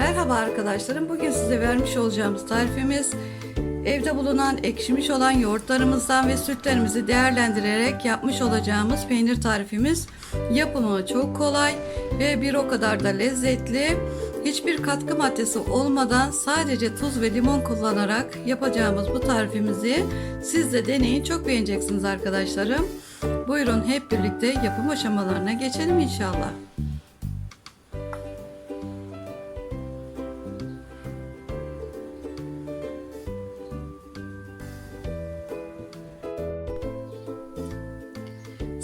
Merhaba arkadaşlarım. Bugün size vermiş olacağımız tarifimiz evde bulunan ekşimiş olan yoğurtlarımızdan ve sütlerimizi değerlendirerek yapmış olacağımız peynir tarifimiz. Yapımı çok kolay ve bir o kadar da lezzetli. Hiçbir katkı maddesi olmadan sadece tuz ve limon kullanarak yapacağımız bu tarifimizi siz de deneyin. Çok beğeneceksiniz arkadaşlarım. Buyurun hep birlikte yapım aşamalarına geçelim inşallah.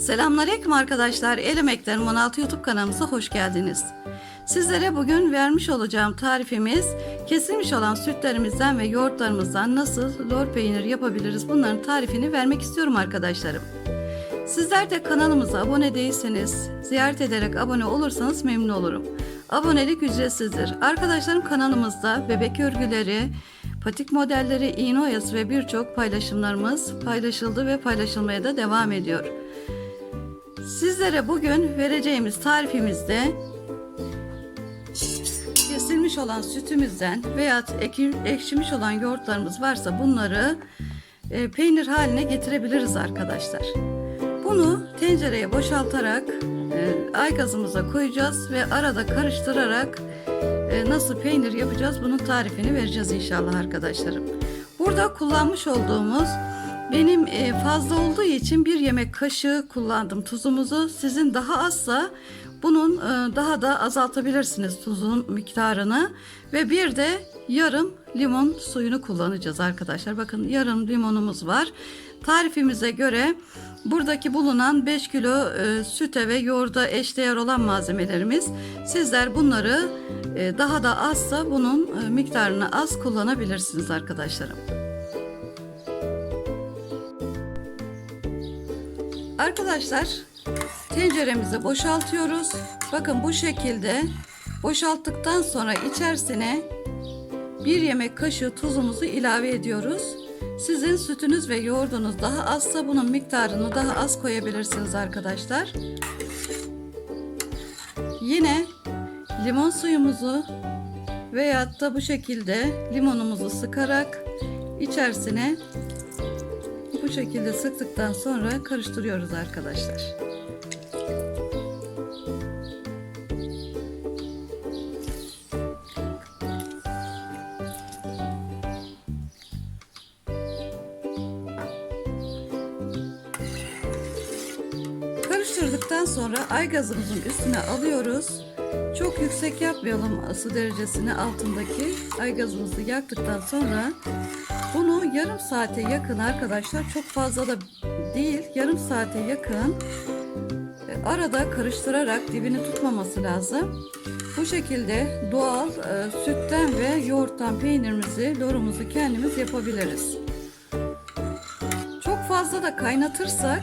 Selamünaleyküm arkadaşlar. El Emeklerim 16 YouTube kanalımıza hoş geldiniz. Sizlere bugün vermiş olacağım tarifimiz kesilmiş olan sütlerimizden ve yoğurtlarımızdan nasıl lor peynir yapabiliriz bunların tarifini vermek istiyorum arkadaşlarım. Sizler de kanalımıza abone değilseniz ziyaret ederek abone olursanız memnun olurum. Abonelik ücretsizdir. Arkadaşlarım kanalımızda bebek örgüleri, patik modelleri, iğne oyası ve birçok paylaşımlarımız paylaşıldı ve paylaşılmaya da devam ediyor. Sizlere bugün vereceğimiz tarifimizde kesilmiş olan sütümüzden veya ekşimiş olan yoğurtlarımız varsa bunları e, peynir haline getirebiliriz arkadaşlar. Bunu tencereye boşaltarak e, aygazımıza koyacağız ve arada karıştırarak e, nasıl peynir yapacağız bunun tarifini vereceğiz inşallah arkadaşlarım. Burada kullanmış olduğumuz benim e, fazla olduğu için bir yemek kaşığı kullandım tuzumuzu. Sizin daha azsa bunun e, daha da azaltabilirsiniz tuzun miktarını. Ve bir de yarım limon suyunu kullanacağız arkadaşlar. Bakın yarım limonumuz var. Tarifimize göre buradaki bulunan 5 kilo e, süte ve yoğurda eşdeğer olan malzemelerimiz. Sizler bunları daha da azsa bunun miktarını az kullanabilirsiniz arkadaşlarım. Arkadaşlar tenceremizi boşaltıyoruz. Bakın bu şekilde boşalttıktan sonra içerisine bir yemek kaşığı tuzumuzu ilave ediyoruz. Sizin sütünüz ve yoğurdunuz daha azsa bunun miktarını daha az koyabilirsiniz arkadaşlar. Yine limon suyumuzu veyahut da bu şekilde limonumuzu sıkarak içerisine bu şekilde sıktıktan sonra karıştırıyoruz arkadaşlar. Sonra aygazımızın üstüne alıyoruz. Çok yüksek yapmayalım ısı derecesini altındaki aygazımızı yaktıktan sonra bunu yarım saate yakın arkadaşlar çok fazla da değil yarım saate yakın e, arada karıştırarak dibini tutmaması lazım. Bu şekilde doğal e, sütten ve yoğurttan peynirimizi, lorumuzu kendimiz yapabiliriz. Çok fazla da kaynatırsak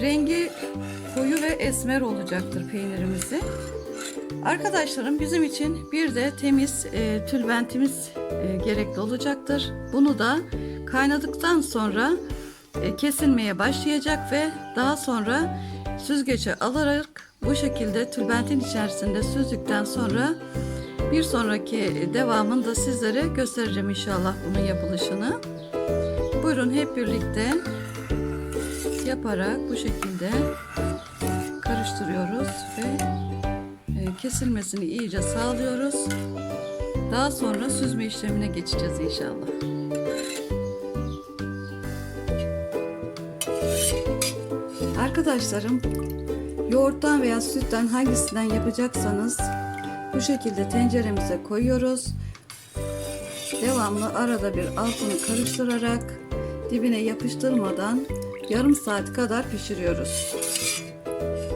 rengi koyu ve esmer olacaktır peynirimizi. Arkadaşlarım bizim için bir de temiz e, tülbentimiz e, gerekli olacaktır. Bunu da kaynadıktan sonra e, kesilmeye başlayacak ve daha sonra süzgece alarak bu şekilde tülbentin içerisinde süzdükten sonra bir sonraki devamını da sizlere göstereceğim inşallah bunun yapılışını. Buyurun hep birlikte yaparak bu şekilde karıştırıyoruz ve e, kesilmesini iyice sağlıyoruz. Daha sonra süzme işlemine geçeceğiz inşallah. Arkadaşlarım yoğurttan veya sütten hangisinden yapacaksanız bu şekilde tenceremize koyuyoruz. Devamlı arada bir altını karıştırarak dibine yapıştırmadan yarım saat kadar pişiriyoruz.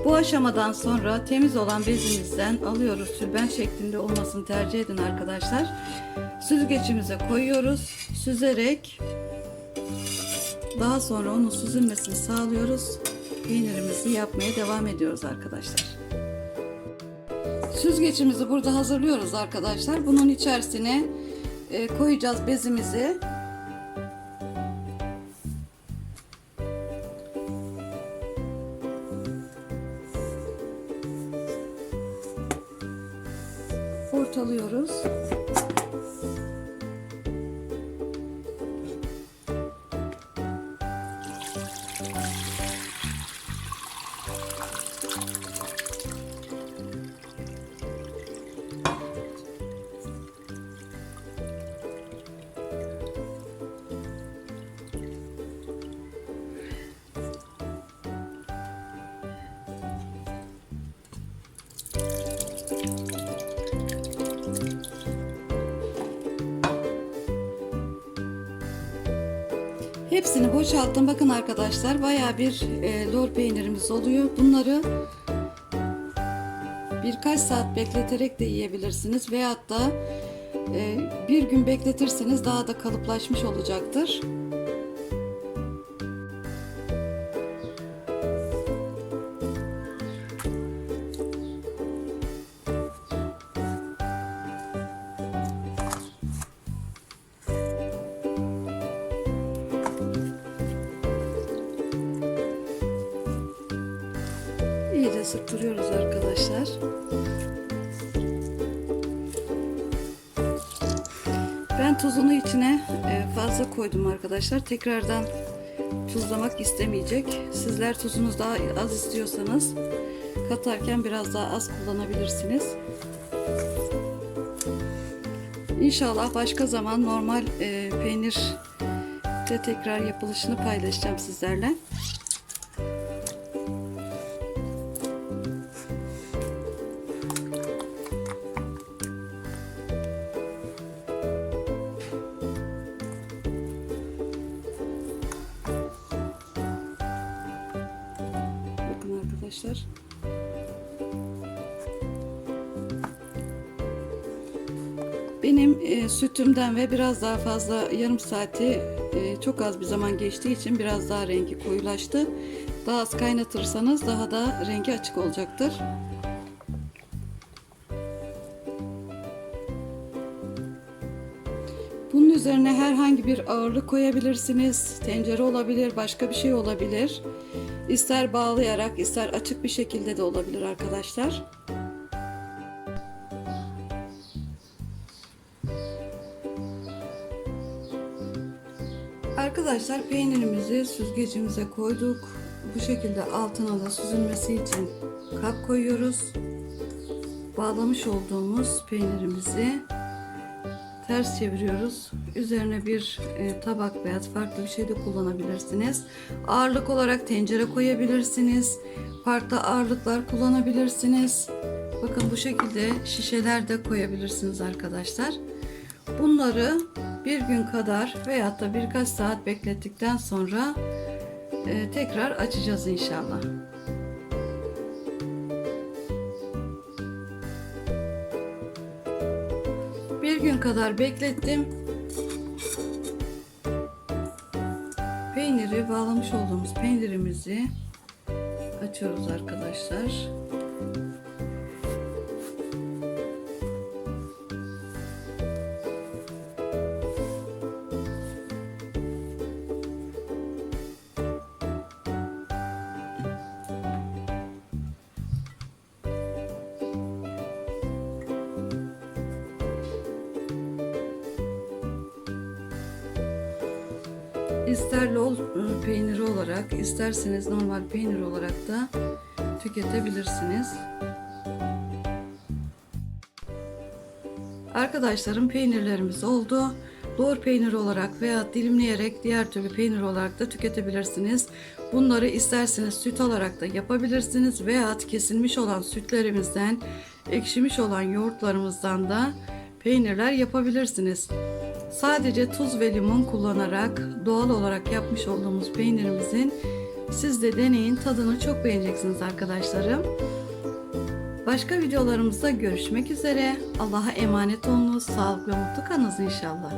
Bu aşamadan sonra temiz olan bezimizden alıyoruz. Sülben şeklinde olmasını tercih edin arkadaşlar. Süzgeçimize koyuyoruz. Süzerek daha sonra onun süzülmesini sağlıyoruz. Peynirimizi yapmaya devam ediyoruz arkadaşlar. Süzgeçimizi burada hazırlıyoruz arkadaşlar. Bunun içerisine e, koyacağız bezimizi. Hepsini boşalttım. Bakın arkadaşlar baya bir e, lor peynirimiz oluyor. Bunları birkaç saat bekleterek de yiyebilirsiniz. Veyahut da e, bir gün bekletirseniz daha da kalıplaşmış olacaktır. Sıktırıyoruz arkadaşlar. Ben tuzunu içine e, fazla koydum arkadaşlar. Tekrardan tuzlamak istemeyecek. Sizler tuzunuz daha az istiyorsanız katarken biraz daha az kullanabilirsiniz. İnşallah başka zaman normal e, peynir de tekrar yapılışını paylaşacağım sizlerle. Arkadaşlar. Benim e, sütümden ve biraz daha fazla yarım saati e, çok az bir zaman geçtiği için biraz daha rengi koyulaştı. Daha az kaynatırsanız daha da rengi açık olacaktır. Bunun üzerine herhangi bir ağırlık koyabilirsiniz. Tencere olabilir, başka bir şey olabilir. İster bağlayarak, ister açık bir şekilde de olabilir arkadaşlar. Arkadaşlar peynirimizi süzgecimize koyduk. Bu şekilde altına da süzülmesi için kap koyuyoruz. Bağlamış olduğumuz peynirimizi ters çeviriyoruz. Üzerine bir e, tabak veya farklı bir şey de kullanabilirsiniz. Ağırlık olarak tencere koyabilirsiniz. Farklı ağırlıklar kullanabilirsiniz. Bakın bu şekilde şişeler de koyabilirsiniz arkadaşlar. Bunları bir gün kadar veyahut da birkaç saat beklettikten sonra e, tekrar açacağız inşallah. Bir gün kadar beklettim. Peyniri bağlamış olduğumuz peynirimizi açıyoruz arkadaşlar. İster lol e, peyniri olarak, isterseniz normal peynir olarak da tüketebilirsiniz. Arkadaşlarım peynirlerimiz oldu. Lor peyniri olarak veya dilimleyerek diğer türlü peynir olarak da tüketebilirsiniz. Bunları isterseniz süt olarak da yapabilirsiniz veya kesilmiş olan sütlerimizden, ekşimiş olan yoğurtlarımızdan da peynirler yapabilirsiniz. Sadece tuz ve limon kullanarak doğal olarak yapmış olduğumuz peynirimizin siz de deneyin tadını çok beğeneceksiniz arkadaşlarım. Başka videolarımızda görüşmek üzere. Allah'a emanet olunuz. Sağlıklı mutlu kalınız inşallah.